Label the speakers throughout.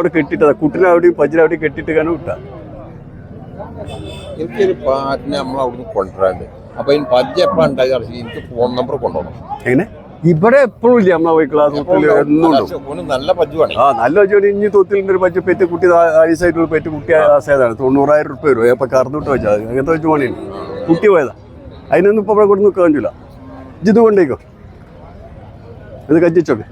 Speaker 1: അവിടെ കെട്ടിട്ടതാ കുട്ടിനെ അവിടെ അവിടെ കെട്ടിട്ട് കാരണം വിട്ടാ.
Speaker 2: എനിക്കൊരു പാറ്റിനെ നമ്മൾ അവിടുന്ന് കൊണ്ടുവരാണ്ട്. അപ്പൊ ഇനി പജ്ജ എപ്പോഴാണ് ഉണ്ടായി എനിക്ക് ഫോൺ നമ്പർ കൊണ്ടുപോകണം.
Speaker 1: എങ്ങനെ? ഇവിടെ എപ്പോഴും ഇല്ല നമ്മളെ പോയി ക്ലാസ് എന്നും ഉണ്ടാവും.
Speaker 2: നല്ല പജ്ജുവാണ്
Speaker 1: ആ നല്ല പജ്ജുവാണ് ഇനി തൊത്തിൽ ഒരു പച്ച പെറ്റ് കുട്ടി ആയിട്ടുള്ള പെറ്റ് കുട്ടി ആസേതാണ് തൊണ്ണൂറായിരം റുപ്യ വരും. അപ്പൊ കറന്നിട്ട് വെച്ചാൽ അങ്ങനത്തെ വെച്ച് പോണേ കുട്ടി പോയതാ. അതിനൊന്നും ഇപ്പൊ ഇവിടെ കൊണ്ട് നിൽക്കാൻ പറ്റില്ല ഇത് കൊണ്ടേക്കോ. ഇത് കച്ചിച്ചോക്കെ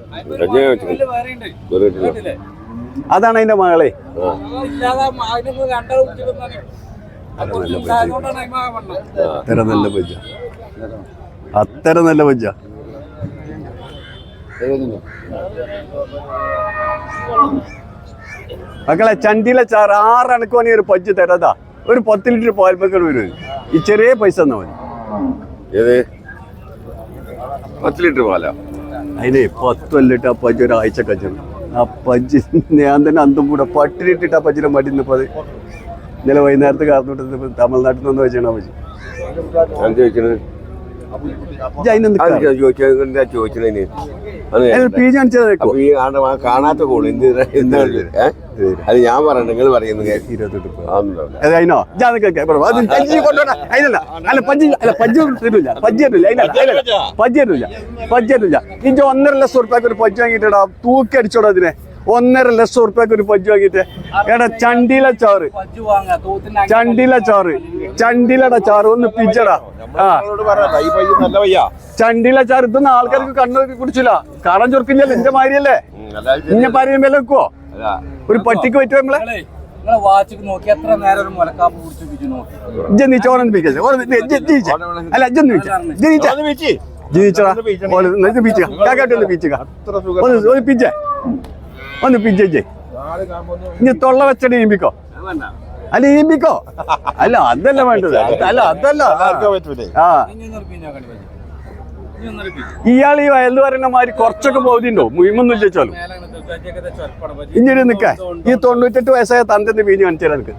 Speaker 1: അതാണ് അതിന്റെ മകളെ. അത്ര നല്ല പജ്ജ അത്ര നല്ല പജ്ജ മക്കളെ ചണ്ടിയിലെ ചാറ് ആറണക്ക് വേണി ഒരു പജ്ജ് തരാതാ. ഒരു പത്ത് ലിറ്റർ പാൽപ്പക്കട് വരും. ഈ ചെറിയ പൈസ തന്നാ മതി.
Speaker 2: ഏത്? പത്ത് ലിറ്റർ പാലാ?
Speaker 1: അതിന് പത്ത് ലിറ്റർ പജ്ജ് ഒരാഴ്ച കച്ചണം ആ പഞ്ചി ഞാൻ തന്നെ അന്തം കൂടെ പട്ടിലിട്ടിട്ട് ആ പജ്ജിനെ മടി നിന്നപ്പോൾ അത് ഇന്നലെ വൈകുന്നേരത്ത് കാർന്നോട്ട് തമിഴ്നാട്ടിൽ നിന്ന് വെച്ചാണ് ആ പജ്ജ്.
Speaker 2: ഞാൻ ചോദിക്കണത്? ചോദിച്ചതിന് കാണാത്ത കോൾ എന്ത് എന്താണ് അത് ഞാൻ പറയണ്ട നിങ്ങൾ പറയുന്നത്
Speaker 1: അതിനോ. അതിനല്ല. അല്ല പജ്ജി അല്ല പജ്ജി തരില്ല. പജ്ജി തരില്ല. അതിനല്ല. അതിനല്ല. പജ്ജി തരില്ല. പജ്ജി തരില്ല. ഇഞ്ച ഒന്നര ലക്ഷം ഉറുപ്പ്യക്ക് ഒരു പജ്ജി വാങ്ങിയിട്ടാ തൂക്കി അടിച്ചോടാ അതിനെ. ഒന്നര ലക്ഷം ഉറുപ്പ്യക്ക് ഒരു പജ്ജി വാങ്ങിയിട്ട്. എടാ ചണ്ടിയിലെ ചോറ്. ചണ്ടിയിലെ ചോറ്. ചണ്ടിയിലടാ ചോറ് ഒന്ന് പിച്ചടാ ആ. ചണ്ടിയിലെ ചോറ് ഇതൊന്നും ആൾക്കാർക്ക് കണ്ണു കുടിച്ചില്ല. കാണാൻ ചൊറുക്കില്ലല്ലോ എന്റെ മാരിയല്ലേ? ഇന്നെ പാരിയും വില വെക്കുവോ? ഒരു പട്ടിക്ക് പറ്റുമോ നമ്മളെ? ജീവിച്ചടാ പിടിച്ചുക കാക്കാട്ടി ഒന്ന് പിടിച്ചുക ഒന്ന് പിഞ്ചേ ഇനി തൊള്ള വെച്ചടി ഈമ്പിക്കോ അല്ല ഈമ്പിക്കോ അല്ല അതല്ല വേണ്ടത്. അല്ല അതല്ല. ആ. ഇയാൾ ഈ വയലിൽ പറയുന്ന മാതിരി കുറച്ചൊക്കെ ബോധ്യണ്ടോ മുയിമൊന്നും ചോദിച്ചാലും ഇഞ്ഞൊരു നിക്ക. ഈ തൊണ്ണൂറ്റെട്ട് വയസ്സായ തന്റെ വീഞ്ഞ് കാണിച്ചു തരാം എനിക്ക്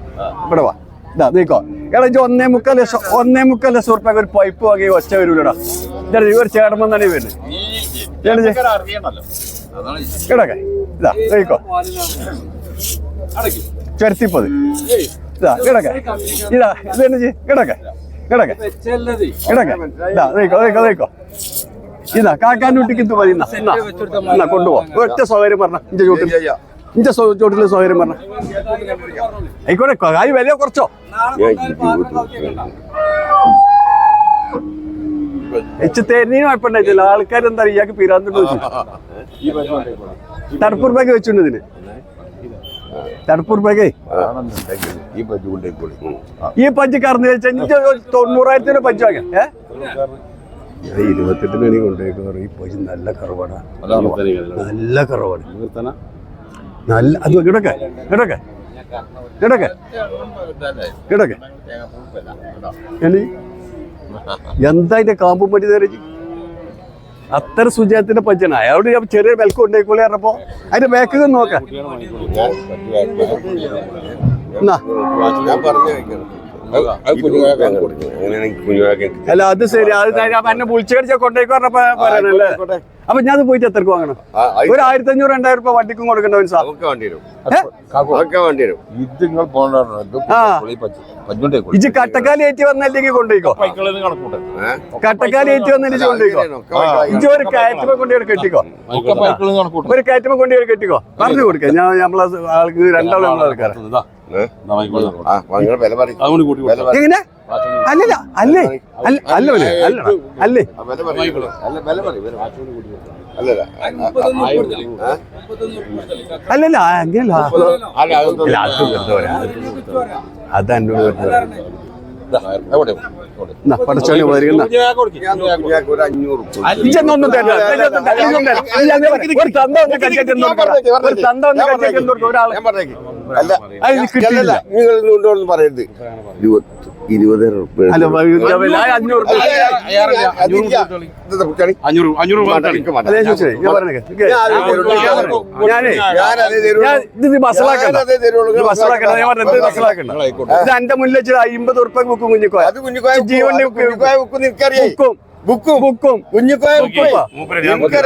Speaker 1: ഇവിടെ വാ. ഇതാ നീക്കോ. എടാ ഇജ്ജ് ഒന്നേ മുക്കാൽ ലക്ഷം ഒന്നേ മുക്കാൽ ലക്ഷം ഉറപ്പ ഒരു പൈപ്പ് വാങ്ങി ഒച്ച വരൂലടാ. ഇതാ ഇവർ ഒരു ചേടമെന്ന് തന്നെ വരുന്നത് കിടക്കെ ഇതാ നീക്കോ ചെറുത്തിപ്പത് ഇതാ കിടക്കെ. ഇതാ ഇത് തന്നെ കിടക്ക. കിടക്കെ. കിടക്കെ. ഇതാ നീക്കോ നീക്കോ നീക്കോ ഇതാ കാക്കാന്റെ കുട്ടിക്ക് ഇത് മതി. എന്നാ ഒറ്റ സൗകര്യം പറഞ്ഞ. ഇഞ്ച ചോട്ടിൽ ഇഞ്ച ചോട്ടിൽ സൗകര്യം പറഞ്ഞ. ആയിക്കോട്ടെ കായ് വില കുറച്ചോ. ഇച്ച് തേനീ കുഴപ്പമുണ്ടായിട്ടില്ല ആൾക്കാരെന്താ ഇയാൾക്ക് പിരാന്തുണ്ട് തണുപ്പൂർ ബാഗ് വെച്ചിട്ടുണ്ട് ഇതിന്. തണുപ്പൂർ ബാഗേ?
Speaker 2: ഈ പജ്ജു കൊണ്ടേക്കോളി.
Speaker 1: ഈ പഞ്ച് കറന്ന് വെച്ചാൽ തൊണ്ണൂറായിരത്തിന് പഞ്ച് വാങ്ങാം. ഏ? ഇത് ഇരുപത്തെട്ടിനാണ് ഈ പഞ്ച് നല്ല കറവാണ് നല്ല കറവാണ് നല്ല അത് കിടക്കെ കിടക്കെ കിടക്കെ കിടക്കെ ഇനി എന്താ ഇതിന്റെ കാമ്പും പറ്റി തരച്ച് അത്ര സുജാത്തിന്റെ പച്ചന അയാളോട് ഞാൻ ചെറിയ വിലക്ക് കൊണ്ടേക്കോളി പറഞ്ഞപ്പോ അതിന്റെ ബാക്ക് നോക്കാം. അല്ല അത് ശരി. അത് എന്നെ വിളിച്ചു കടിച്ച കൊണ്ടേക്ക് പറഞ്ഞപ്പോ പറയാനല്ലേ അപ്പൊ ഞാൻ അത് പോയിട്ട് എത്രക്ക് വാങ്ങണം? ഒരു ആയിരത്തി അഞ്ഞൂറ് രണ്ടായിരം രൂപ വണ്ടിക്കും കൊടുക്കണ്ടവൻ സാർ
Speaker 2: ഇത്
Speaker 1: കട്ടക്കാലി ഏറ്റി വന്നല്ലെങ്കിൽ കൊണ്ടുപോയിക്കോ കട്ടക്കാലി ഏറ്റി വന്നിട്ട് കൊണ്ടുപോയിക്കോ ഇജ് ഒരു കയറ്റുമ്പോ കൊണ്ടുപോയി കെട്ടിക്കോ. ഒരു കയറ്റുമ്പോ കൊണ്ടുപോയി കെട്ടിക്കോ. പറഞ്ഞു കൊടുക്കാം. ഞാൻ നമ്മളെ ആൾക്ക് രണ്ടാളും നമ്മളെ ആൾക്കാരാ എങ്ങനെ? അല്ലല്ല അല്ലേ അല്ല അല്ല അല്ലേ
Speaker 2: അല്ലല്ല.
Speaker 1: അല്ലല്ല അങ്ങനല്ല
Speaker 2: അല്ല അതൊന്നും
Speaker 1: അത് വെറുതെ പറയാം. അത് എന്നോട് വെറുതെ പറയാം.
Speaker 2: എവിടെ
Speaker 1: എന്നാ, പടച്ചോനെ വരുന്ന
Speaker 2: കുഞ്ഞാക്ക് ഒരു അഞ്ഞൂറ് ഉറുപ്പിക.
Speaker 1: ഇജ്ജെന്നൊന്നും തരില്ല. ഇജ്ജെന്നൊന്നും തരില്ല. ഇജ്ജൊന്നും തരില്ല. ഇല്ല, ഞാൻ പറയാം. ഒരു തന്ത ഒന്ന് കച്ചേറ്റ് എന്ന് ഒരു തന്ത ഒന്ന് കച്ചേറ്റ് എന്ന് കൊടുക്കണം. ഒരാൾ
Speaker 2: ഞാൻ പറഞ്ഞേക്ക്. അല്ല നിങ്ങൾ പറയരുത് ഇരുപത്തി
Speaker 1: ഞാൻ ഇത് എന്റെ മുന്നിൽ വെച്ച് അമ്പത് ഉറുപ്പ ബുക്കും കുഞ്ഞിക്കോ
Speaker 2: അത് കുഞ്ഞിക്കോയ ബുക്ക്
Speaker 1: ജീവന്റെ
Speaker 2: ബുക്ക് നിനക്കറിയേ.
Speaker 1: ബുക്കും.
Speaker 2: ബുക്കും.
Speaker 1: ബുക്കും.
Speaker 2: കുഞ്ഞിക്കോയ. കുഞ്ഞിക്കോയ ബുക്ക്.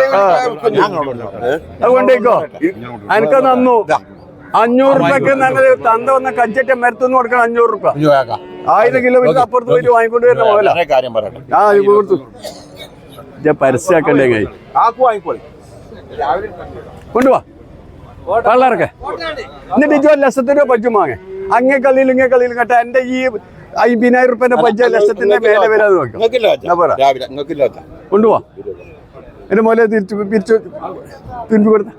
Speaker 1: നന്നു അഞ്ഞൂറ് രൂപയ്ക്ക് നല്ല തന്ത വന്ന കഞ്ചറ്റ മരത്തുനിന്ന് കൊടുക്കണം അഞ്ഞൂറ്
Speaker 2: രൂപ
Speaker 1: ആയിരം കിലോമീറ്റർ അപ്പുറത്ത് പോയിട്ട് വാങ്ങിക്കൊണ്ട് വരുന്ന പോലെ
Speaker 2: കാര്യം പറയട്ടെ.
Speaker 1: ആ കൊടുത്തു. ഞാൻ പരസ്യമാക്കണ്ടേ കൈ? കൊണ്ടുവാ. കള്ളറക്കെ എന്നിട്ട് ഇജോ ലക്ഷത്തിന്റെ പജ്ജും വാങ്ങേ. അങ്ങേ കളിയിൽ ഇങ്ങേ കളിയിൽ കേട്ട. എന്റെ ഈ അയ്യായിരം റുപ്യന്റെ പജ്ജ ലക്ഷത്തിന്റെ മേലെ വരാതെ നോക്കാം കൊണ്ടുപോവാ എന്റെ മോലെ തിരിച്ചു തിരിച്ചു തിരിച്ചു കൊടുത്ത.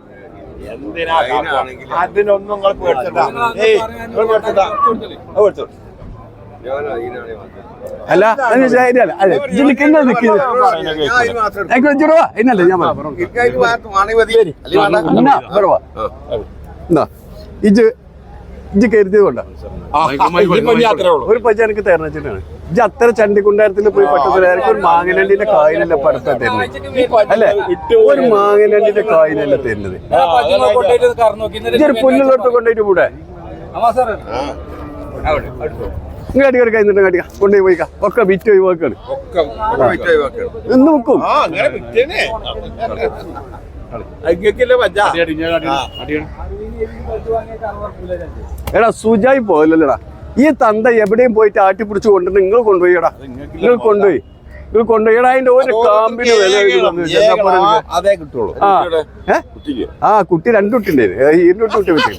Speaker 2: അതിനൊന്നും നിങ്ങൾ പേടിച്ചണ്ട. ഏയ് നിങ്ങൾ പേടിച്ചണ്ട. അത് പേടിച്ചോ
Speaker 1: അല്ല നിൽക്കുന്നത് ഇന്നല്ലേ ഞാൻ എന്നാ ഇജ് ഇജ് കരുതിയത് ഒരു പച്ച എനിക്ക് തരണം വെച്ചിട്ടാണ്. ഇജ് അത്ര ചണ്ടിക്കുണ്ടാരത്തിൽ പോയി പട്ടത്തിലായിരിക്കും ഒരു മാങ്ങനണ്ടിന്റെ കായലല്ല പടുത്ത തരുന്നത്? അല്ലെ? ഒരു മാങ്ങനണ്ടിന്റെ കായലല്ല തരുന്നത്?
Speaker 3: നോക്കി
Speaker 1: ഇജ്ജൊരു പുല്ലുള്ളടത്ത് കൊണ്ടുപോയിട്ട് കൂടെ? നിങ്ങൾ അടിക്കടി കഴിഞ്ഞിട്ട് കടിക്ക. കൊണ്ടുപോയി പോയിക്ക. ഒക്കെ വിറ്റ് എടാ സുജായി പോയല്ലോടാ ഈ തന്ത എവിടെയും പോയിട്ട് ആട്ടിപ്പിടിച്ച് കൊണ്ടുവന്ന് നിങ്ങൾ കൊണ്ടുപോയിടാ നിങ്ങൾ കൊണ്ടുപോയി. നിങ്ങൾ കൊണ്ടുപോയി. അതിന്റെ ഒരു കാമ്പിന് വില ആ. കുട്ടി രണ്ടു കുട്ടിന്റെ ഇരുന്നൂറ്റി കുട്ടി കുട്ടി.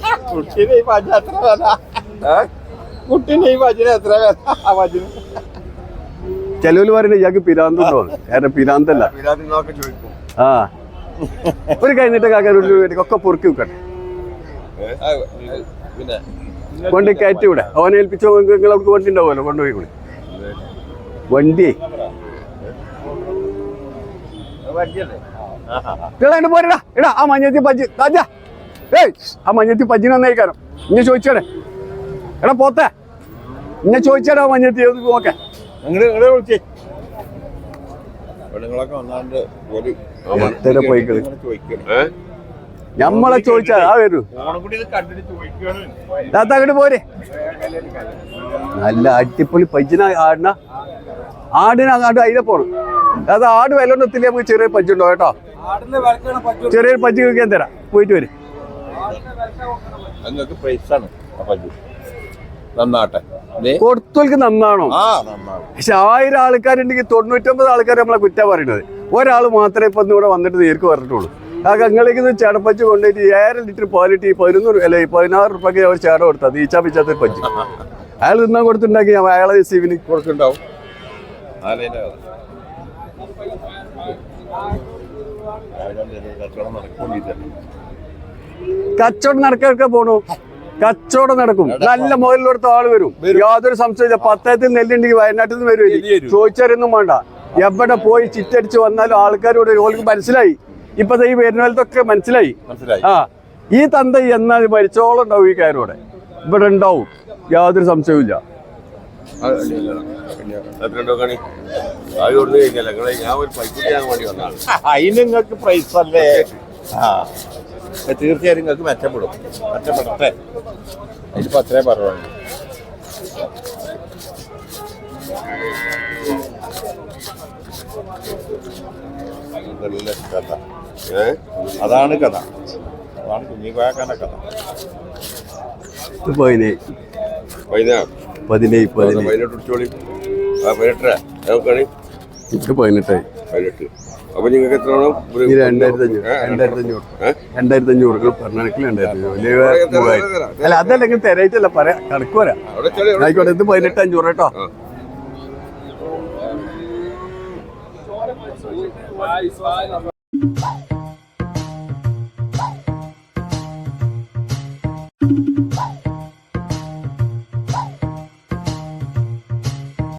Speaker 2: കുട്ടീനെ ഈ പഞ്ഞ എത്ര ആ
Speaker 1: ചെലവിൽ പറയുന്നത് ഇയാൾക്ക് പിരാന്തുണ്ടോ കാരണം പിരാന്തല്ല. ആ ഒരു കഴിഞ്ഞിട്ട് രൂപ ഒക്കെ പൊറുക്കി വെക്കട്ടെ. കൊണ്ട് കയറ്റി വിടാം. അവനെ ഏൽപ്പിച്ചോ? നിങ്ങൾ അവർക്ക് വണ്ടി ഉണ്ടാവുമല്ലോ? കൊണ്ടുപോയി കൂടി വണ്ടി. ഇളാണ്ട് പോരടാ എടാ ആ മഞ്ഞത്തി പജ്ജ്. താജാ ഏയ് ആ മഞ്ഞത്തി പജ്ജിന് നന്നായിക്കാരം ഇന്നെ ചോദിച്ചേടെ. എടാ പോത്തെ. ഇന്നെ ചോദിച്ചേടാ ആ മഞ്ഞത്തി നോക്കെ ഞമ്മളെ ചോദിച്ചാ ആ വരൂ. താത്ത അങ്ങോട്ട് പോരെ. നല്ല അടിപൊളി പജ്ജിന ആടിന. ആടിന അതിനെ അതിലെ പോണം. അത് ആട് വിലൊന്നത്തില്ലേ നമുക്ക് ചെറിയ പജ്ജുണ്ടോ കേട്ടോ? ചെറിയൊരു പജ്ജ് കഴിക്കാൻ തരാം. പോയിട്ട് വരും.
Speaker 2: നന്നാട്ടെ.
Speaker 1: കൊടുത്തോൽക്ക് നന്നാണോ? പക്ഷെ ആയിരം ആൾക്കാരുണ്ടെങ്കിൽ തൊണ്ണൂറ്റൊമ്പത് ആൾക്കാർ നമ്മളെ കുറ്റ പറയുന്നത്. ഒരാൾ മാത്രമേ ഇപ്പൊ ഇവിടെ വന്നിട്ട് നേർക്ക് പറഞ്ഞിട്ടുള്ളൂ. ആ കങ്ങളിലേക്ക് ഇത് ചടപ്പച്ച് കൊണ്ടുപോയിട്ട് ഏഴര ലിറ്റർ പാലിട്ട് പതിനൊന്ന് അല്ലെ പതിനാറ് റുപ്യക്ക് അവർ ചേട കൊടുത്തത് ഈച്ചാ പിച്ചാത്ത പഞ്ചു അയാൾ തിന്നാൻ കൊടുത്തിട്ടുണ്ടാക്കി അയാളെ സീവിന്
Speaker 2: കൊടുക്കുന്നുണ്ടാവും. കച്ചവടം
Speaker 1: നടക്കാൻ പോണു. കച്ചവടം നടക്കും. നല്ല മുതലിലെടുത്ത ആൾ വരും. യാതൊരു സംശയമില്ല പത്തയത്തിൽ നെല്ലുണ്ടെങ്കിൽ വയനാട്ടിൽ നിന്ന് വരും. ചോദിച്ചാരൊന്നും വേണ്ട. എവിടെ പോയി ചിറ്റടിച്ച് വന്നാലും ആൾക്കാരോട് ഓൾക്ക് മനസ്സിലായി. ഇപ്പൊ ഈ വരുന്നതൊക്കെ മനസ്സിലായി.
Speaker 2: മനസ്സിലായി.
Speaker 1: ആ. ഈ തന്ത എന്നാൽ മരിച്ചോളം ഉണ്ടാവും ഈ കാരോടെ ഇവിടെ ഉണ്ടാവും. യാതൊരു സംശയവും
Speaker 2: അതിന് നിങ്ങൾക്ക് പ്രൈസ് അല്ലേ? ആ. തീർച്ചയായും നിങ്ങൾക്ക് മെച്ചപ്പെടും. മെച്ചപ്പെടട്ടെ അതിലിപ്പോ അത്രേ പറയുള്ളൂ ഇതല്ലേ കഥ.
Speaker 4: ഏ?
Speaker 2: അതാണ് കഥ. അതാണ് കുഞ്ഞിക്കോയാക്കാന്റെ കഥ.
Speaker 1: പതിനേഴ്. പതിനേഴ് പതിനേഴ്.
Speaker 4: പതിനെട്ട് ഉച്ചോളി പതിനെട്ടര.
Speaker 1: പതിനെട്ടായി.
Speaker 4: പതിനെട്ട്. അപ്പൊ നിങ്ങൾക്ക് എത്ര
Speaker 1: രണ്ടായിരത്തി അഞ്ഞൂറ്
Speaker 4: ഏ?
Speaker 1: രണ്ടായിരത്തി അല്ല അതല്ലെങ്കിൽ തരായിട്ടല്ല പറയാ. കണക്ക്
Speaker 4: ചെറിയ
Speaker 1: ആയിക്കോട്ടെ ഇത് പതിനെട്ട് അഞ്ഞൂറ് കേട്ടോ.
Speaker 4: ആ.